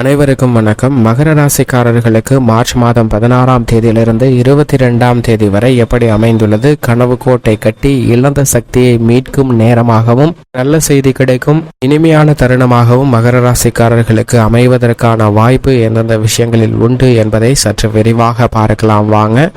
அனைவருக்கும் வணக்கம். மகர ராசிக்காரர்களுக்கு மார்ச் மாதம் பதினாறாம் தேதியிலிருந்து இருபத்தி ரெண்டாம் தேதி வரை எப்படி அமைந்துள்ளது? கனவு கோட்டை கட்டி இழந்த சக்தியை மீட்கும் நேரமாகவும் நல்ல செய்தி கிடைக்கும் இனிமையான தருணமாகவும் மகர ராசிக்காரர்களுக்கு அமைவதற்கான வாய்ப்பு எந்தெந்த விஷயங்களில் உண்டு என்பதை சற்று விரிவாக பார்க்கலாம். வாங்க.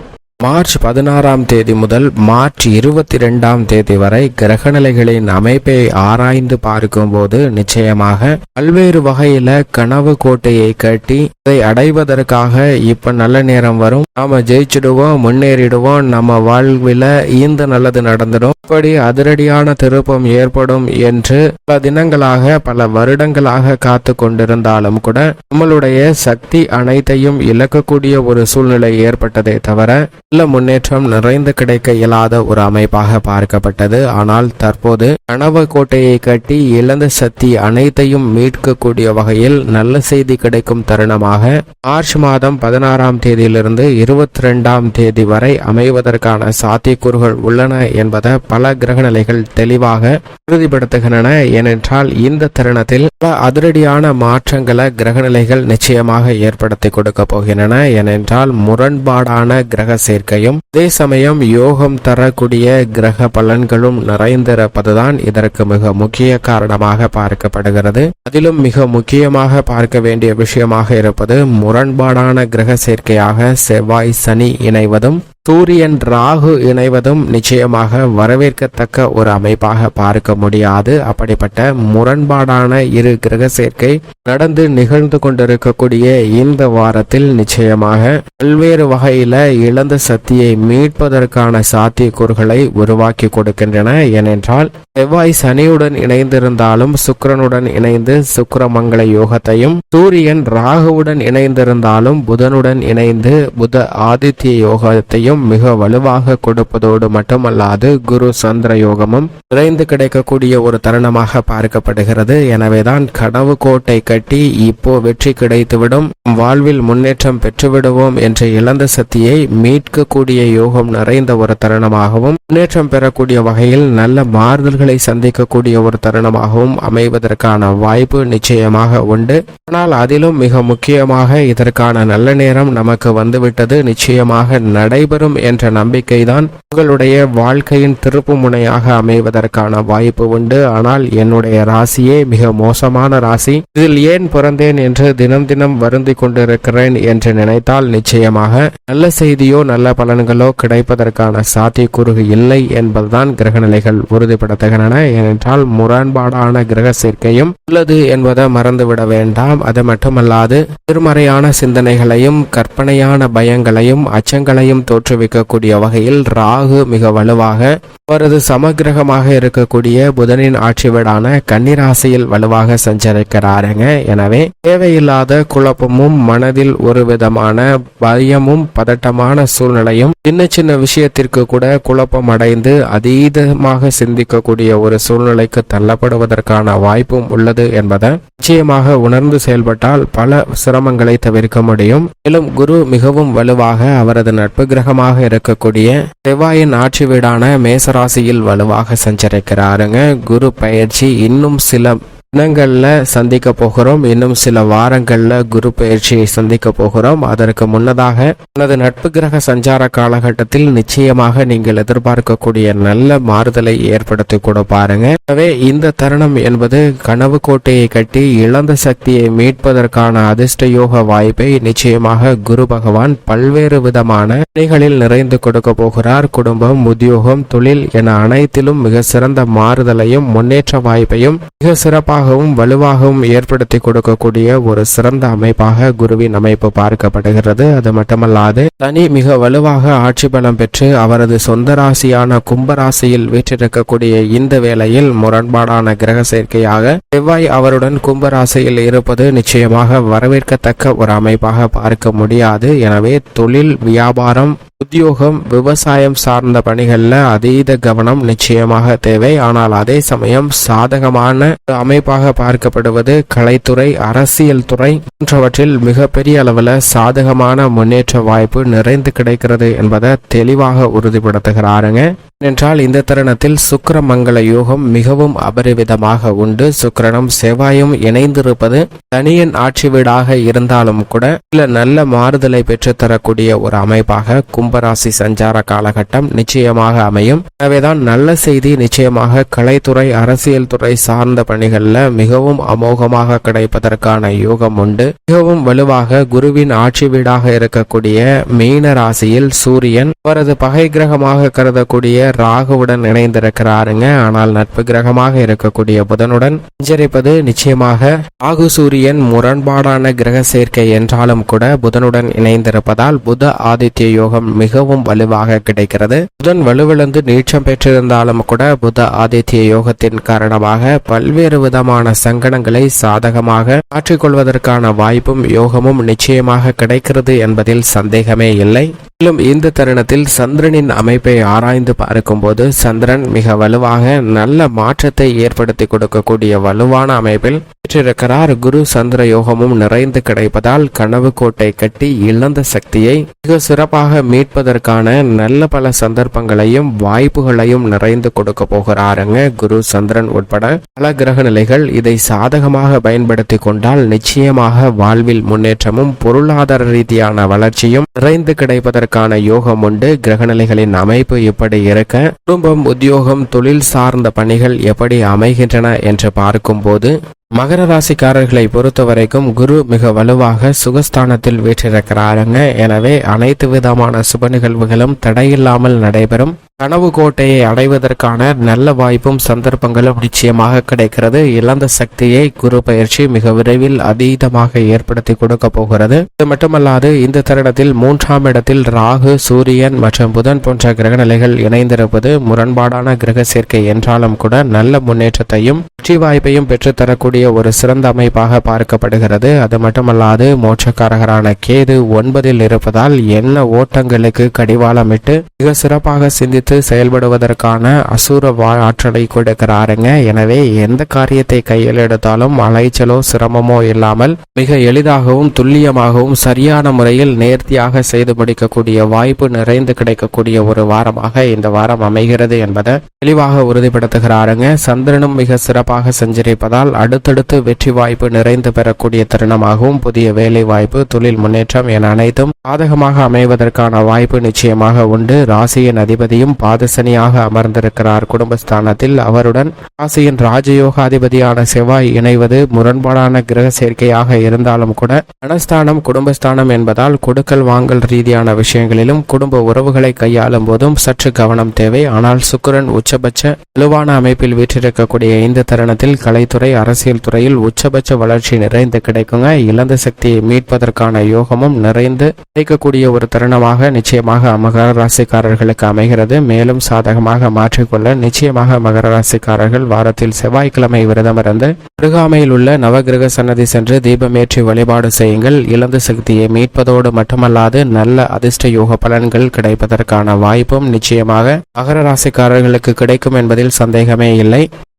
மார்ச் பதினாறாம் தேதி முதல் மார்ச் இருபத்தி ரெண்டாம் தேதி வரை கிரகநிலைகளின் அமைப்பை ஆராய்ந்து பார்க்கும்போது நிச்சயமாக பல்வேறு வகையில கனவு கோட்டையை கட்டி அதை அடைவதற்காக இப்ப நல்ல நேரம் வரும். நாம ஜெயிச்சிடுவோம் முன்னேறிடுவோம் நம்ம வாழ்வில் இந்த நல்லது நடந்துடும். இப்படி அதிரடியான திருப்பம் ஏற்படும் என்று பல தினங்களாக பல வருடங்களாக காத்து கொண்டிருந்தாலும் கூட நம்மளுடைய சக்தி அனைத்தையும் இழக்கக்கூடிய ஒரு சூழ்நிலை ஏற்பட்டதே தவிர நல்ல முன்னேற்றம் நிறைந்து கிடைக்க இயலாத ஒரு அமைப்பாக பார்க்கப்பட்டது. ஆனால் தற்போது கனவு கோட்டையை கட்டி இழந்த சக்தி அனைத்தையும் மீட்கக்கூடிய வகையில் நல்ல செய்தி கிடைக்கும் தருணமாக மார்ச் மாதம் பதினாறாம் தேதியிலிருந்து இருபத்தி ரெண்டாம் தேதி வரை அமைவதற்கான சாத்தியக்கூறுகள் உள்ளன என்பதை பல கிரகநிலைகள் தெளிவாக உறுதிப்படுத்துகின்றன. ஏனென்றால் இந்த தருணத்தில் பல அதிரடியான மாற்றங்களை கிரகநிலைகள் நிச்சயமாக ஏற்படுத்தி கொடுக்க போகின்றன. ஏனென்றால் முரண்பாடான கிரக சேர்க்கையும் அதே சமயம் யோகம் தரக்கூடிய கிரக பலன்களும் நிறைந்திருப்பதுதான் இதற்கு மிக முக்கிய காரணமாக பார்க்கப்படுகிறது. அதிலும் மிக முக்கியமாக பார்க்க வேண்டிய விஷயமாக இருப்பது முரண்பாடான கிரக சேர்க்கையாக செவ்வாய் சனி இணைவதும் சூரியன் ராகு இணைவதும் நிச்சயமாக வரவேற்கத்தக்க ஒரு அமைப்பாக பார்க்க முடியாது. அப்படிப்பட்ட முரண்பாடான இரு கிரக சேர்க்கை நடந்து நிகழ்ந்து கொண்டிருக்கக்கூடிய இந்த வாரத்தில் நிச்சயமாக பல்வேறு வகையில இழந்த சக்தியை மீட்பதற்கான சாத்தியக்கூறுகளை உருவாக்கி கொடுக்கின்றன. ஏனென்றால் செவ்வாய் சனியுடன் இணைந்திருந்தாலும் சுக்கரனுடன் இணைந்து சுக்கரமங்கள யோகத்தையும் சூரியன் ராகுவுடன் இணைந்திருந்தாலும் புதனுடன் இணைந்து புத ஆதித்ய யோகத்தையும் மிக வலுவாக கொடுப்பதோடு மட்டுமல்லாது குரு சந்திர யோகமும் நிறைந்து கிடைக்கக்கூடிய ஒரு தருணமாக பார்க்கப்படுகிறது. எனவேதான் கனவு கோட்டை கட்டி இப்போ வெற்றி கிடைத்துவிடும். வாழ்வில் முன்னேற்றம் பெற்றுவிடுவோம் என்ற இழந்த சக்தியை மீட்கக்கூடிய யோகம் நிறைந்த ஒரு தருணமாகவும் முன்னேற்றம் பெறக்கூடிய வகையில் நல்ல மாறுதல்கள் சந்திக்கக்கூடிய ஒரு தருணமாகவும் அமைவதற்கான வாய்ப்பு நிச்சயமாக உண்டு. ஆனால் அதிலும் மிக முக்கியமாக இதற்கான நல்ல நேரம் நமக்கு வந்துவிட்டது. நிச்சயமாக நடைபெறும் என்ற நம்பிக்கைதான் உங்களுடைய வாழ்க்கையின் திருப்பு முனையாக அமைவதற்கான வாய்ப்பு உண்டு. ஆனால் என்னுடைய ராசியே மிக மோசமான ராசி. இதில் ஏன் பிறந்தேன் என்று தினம் தினம் வருந்தி கொண்டிருக்கிறேன் என்று நினைத்தால் நிச்சயமாக நல்ல செய்தியோ நல்ல பலன்களோ கிடைப்பதற்கான சாத்தியக்கூறு இல்லை என்பதுதான் கிரகநிலைகள் உறுதிப்படுத்த உறுதிப்படுத்துகின்றன ஏனென்றால் முரண்பாடான கிரக சேர்க்கையும் உள்ளது என்பதை மறந்துவிட வேண்டாம். அது மட்டுமல்லாது திருமறையான சிந்தனைகளையும் கற்பனையான பயங்களையும் அச்சங்களையும் தோற்றுவிக்கக்கூடிய வகையில் ராகு மிக வலுவாக அவரது சமகிரகமாக இருக்கக்கூடிய புதனின் ஆட்சி வீடான கன்னிராசியில் வலுவாக சஞ்சரிக்கிறாருங்க. எனவே தேவையில்லாத குழப்பமும் மனதில் ஒரு விதமான பயமும் பதட்டமான சூழ்நிலையும் சின்ன சின்ன விஷயத்திற்கு கூட குழப்பம் அடைந்து அதீதமாக சிந்திக்கக்கூடிய ஒரு சூழ்நிலைக்கு தள்ளப்படுவதற்கான வாய்ப்பும் உள்ளது என்பதை நிச்சயமாக உணர்ந்து செயல்பட்டால் பல சிரமங்களை தவிர்க்க முடியும். மேலும் குரு மிகவும் வலுவாக அவரது நட்பு கிரகமாக இருக்கக்கூடிய செவ்வாயின் ஆட்சி வீடான மேச ராசியில் வலுவாக சஞ்சரிக்கிறாருங்க. குரு பயிற்சி இன்னும் சில தினங்களில் சந்திக்க போகிறோம். இன்னும் சில வாரங்களில் குரு பயிற்சியை சந்திக்க போகிறோம். அதற்கு முன்னதாக எனது நட்பு கிரக சஞ்சார காலகட்டத்தில் நிச்சயமாக நீங்கள் எதிர்பார்க்கக்கூடிய நல்ல மாறுதலை ஏற்படுத்தி கூட பாருங்க. எனவே இந்த தருணம் என்பது கனவு கோட்டையை கட்டி இழந்த சக்தியை மீட்பதற்கான அதிர்ஷ்ட யோக வாய்ப்பை நிச்சயமாக குரு பகவான் பல்வேறு விதமான பணிகளில் நிறைந்து கொடுக்க போகிறார். குடும்பம் உத்தியோகம் தொழில் என அனைத்திலும் மிக சிறந்த மாறுதலையும் முன்னேற்ற வாய்ப்பையும் மிக சிறப்பாக வலுவாகவும் வலுவாகவும் ஏற்படுத்தி கொடுக்கக்கூடிய ஒரு சிறந்த அமைப்பாக குருவின் அமைப்பு பார்க்கப்படுகிறது. அது மட்டுமல்லாது தனி மிக வலுவாக ஆட்சி பலம் பெற்று அவரது சொந்த ராசியான கும்பராசியில் வீற்றிருக்கக்கூடிய இந்த வேளையில் முரண்பாடான கிரக சேர்க்கையாக செவ்வாய் அவருடன் கும்பராசியில் இருப்பது நிச்சயமாக வரவேற்கத்தக்க ஒரு அமைப்பாக பார்க்க முடியாது. எனவே தொழில் வியாபாரம் உத்தியோகம் விவசாயம் சார்ந்த பணிகள்ல அதீத கவனம் நிச்சயமாக தேவை. ஆனால் அதே சமயம் சாதகமான ஒரு அமைப்பாக பார்க்கப்படுவது கலைத்துறை அரசியல் துறை போன்றவற்றில் மிகப்பெரிய அளவில் சாதகமான முன்னேற்ற வாய்ப்பு நிறைந்து கிடைக்கிறது என்பதை தெளிவாக உறுதிப்படுத்துகிறாருங்க. என்றால் இந்த தருணத்தில் சுக்கிரமங்கல யோகம் மிகவும் அபரிவிதமாக உண்டு. சுக்கரனும் செவ்வாயும் இணைந்திருப்பது தனியன் ஆட்சி வீடாக இருந்தாலும் கூட சில நல்ல மாறுதலை பெற்றுத்தரக்கூடிய ஒரு அமைப்பாக கும்பராசி சஞ்சார காலகட்டம் நிச்சயமாக அமையும். எனவேதான் நல்ல செய்தி நிச்சயமாக கலைத்துறை அரசியல் துறை சார்ந்த பணிகள்ல மிகவும் அமோகமாக கிடைப்பதற்கான யோகம் உண்டு. மிகவும் வலுவாக குருவின் ஆட்சி வீடாக இருக்கக்கூடிய மீன ராசியில் சூரியன் அவரது பகை கிரகமாக கருதக்கூடிய ராகுவுடன் இணைந்திருக்கிறாருங்க. ஆனால் நட்பு கிரகமாக இருக்கக்கூடிய புதனுடன் சஞ்சரிப்பது நிச்சயமாக ராகு சூரியன் முரண்பாடான கிரக சேர்க்கை என்றாலும் கூட புதனுடன் இணைந்திருப்பதால் புத ஆதித்ய யோகம் மிகவும் வலுவாக கிடைக்கிறது. புதன் வலுவிழந்து நீச்சம் பெற்றிருந்தாலும் கூட புத ஆதித்ய யோகத்தின் காரணமாக பல்வேறு விதமான சங்கடங்களை சாதகமாக மாற்றிக்கொள்வதற்கான வாய்ப்பும் யோகமும் நிச்சயமாக கிடைக்கிறது என்பதில் சந்தேகமே இல்லை. மேலும் இந்த தருணத்தில் சந்திரனின் அமைப்பை ஆராய்ந்து பார்க்கும்போது சந்திரன் மிக வலுவாக நல்ல மாற்றத்தை ஏற்படுத்தி கொடுக்கக்கூடிய வலுவான அமைப்பில் பெற்றிருக்கிறார் குரு சந்திர யோகமும் நிறைந்து கிடைப்பதால் கனவு கோட்டை கட்டி இழந்த சக்தியை மிக சிறப்பாக மீட்பதற்கான நல்ல பல சந்தர்ப்பங்களையும் வாய்ப்புகளையும் நிறைந்து கொடுக்க போகிறாருங்க குரு சந்திரன் உட்பட பல கிரக நிலைகள் இதை சாதகமாக பயன்படுத்தி கொண்டால் நிச்சயமாக வாழ்வில் முன்னேற்றமும் பொருளாதார ரீதியான வளர்ச்சியும் நிறைந்து கிடைப்பதற்கான யோகம் உண்டு. கிரகநிலைகளின் அமைப்பு இப்படி இருக்க குடும்பம் உத்தியோகம் தொழில் சார்ந்த பணிகள் எப்படி அமைகின்றன என்று பார்க்கும்போது மகர ராசிக்காரர்களை பொறுத்த வரைக்கும் குரு மிக வலுவாக சுகஸ்தானத்தில் வீற்றிருக்கிறாருங்க. எனவே அனைத்து விதமான சுப நிகழ்வுகளும் தடையில்லாமல் நடைபெறும். கனவு கோட்டையை அடைவதற்கான நல்ல வாய்ப்பும் சந்தர்ப்பங்களும் நிச்சயமாக கிடைக்கிறது. இழந்த சக்தியை குரு பயிற்சி மிக விரைவில் அதீதமாக ஏற்படுத்தி கொடுக்க போகிறது. இது மட்டுமல்லாது இந்த தருணத்தில் மூன்றாம் இடத்தில் ராகு சூரியன் மற்றும் புதன் போன்ற கிரகநிலைகள் இணைந்திருப்பது முரண்பாடான கிரக சேர்க்கை என்றாலும் கூட நல்ல முன்னேற்றத்தையும் வெற்றி வாய்ப்பையும் பெற்றுத்தரக்கூடிய ஒரு சிறந்த அமைப்பாக பார்க்கப்படுகிறது. அது மட்டுமல்லாது மோட்சக்காரகரான கேது ஒன்பதில் இருப்பதால் என்ன ஓட்டங்களுக்கு கடிவாளமிட்டு மிக சிறப்பாக எடுத்து செயல்படுவதற்கான அசுர வா ஆற்றலை கொடுக்கிறாருங்க. எனவே எந்த காரியத்தை கையில் எடுத்தாலும் அலைச்சலோ சிரமமோ இல்லாமல் மிக எளிதாகவும் துல்லியமாகவும் சரியான முறையில் நேர்த்தியாக செய்து முடிக்கக்கூடிய வாய்ப்பு நிறைந்து கிடைக்கக்கூடிய ஒரு வாரமாக இந்த வாரம் அமைகிறது என்பதை தெளிவாக உறுதிப்படுத்துகிறாருங்க. சந்திரனும் மிக சிறப்பாக சஞ்சரிப்பதால் அடுத்தடுத்து வெற்றி வாய்ப்பு நிறைந்து பெறக்கூடிய தருணமாகவும் புதிய வேலை வாய்ப்பு தொழில் முன்னேற்றம் என அனைத்தும் சாதகமாக அமைவதற்கான வாய்ப்பு நிச்சயமாக உண்டு. ராசியின் அதிபதியும் பாதசனியாக அமர்ந்திருக்கிறார். குடும்பஸ்தானத்தில் அவருடன் ராசியின் ராஜயோகாதிபதியான செவ்வாய் இணைவது முரண்பாடான கிரக சேர்க்கையாக இருந்தாலும் கூட மனஸ்தானம் குடும்பஸ்தானம் என்பதால் கொடுக்கல் வாங்கல் ரீதியான விஷயங்களிலும் குடும்ப உறவுகளை கையாளும் போதும் சற்று கவனம் தேவை. ஆனால் சுக்கரன் உச்சபட்ச வலுவான அமைப்பில் வீற்றிருக்கக்கூடிய இந்த தருணத்தில் கலைத்துறை அரசியல் துறையில் உச்சபட்ச வளர்ச்சி நிறைந்து கிடைக்குங்க. இழந்த சக்தியை மீட்பதற்கான யோகமும் நிறைந்து கிடைக்கக்கூடிய ஒரு தருணமாக நிச்சயமாக மகர ராசிக்காரர்களுக்கு அமைகிறது. மேலும் சாதகமாக மாற்றிக்கொள்ள நிச்சயமாக மகர ராசிக்காரர்கள் வாரத்தில் செவ்வாய்க்கிழமை விரதமிருந்து அருகாமையில் உள்ள நவகிரக சன்னதி சென்று தீபமேற்றி வழிபாடு செய்யுங்கள். இழந்த சக்தியை மீட்பதோடு மட்டுமல்லாது நல்ல அதிர்ஷ்ட யோக பலன்கள் கிடைப்பதற்கான வாய்ப்பும் நிச்சயமாக மகர ராசிக்காரர்களுக்கு கிடைக்கும் என்பதில் சந்தேகமே இல்லை.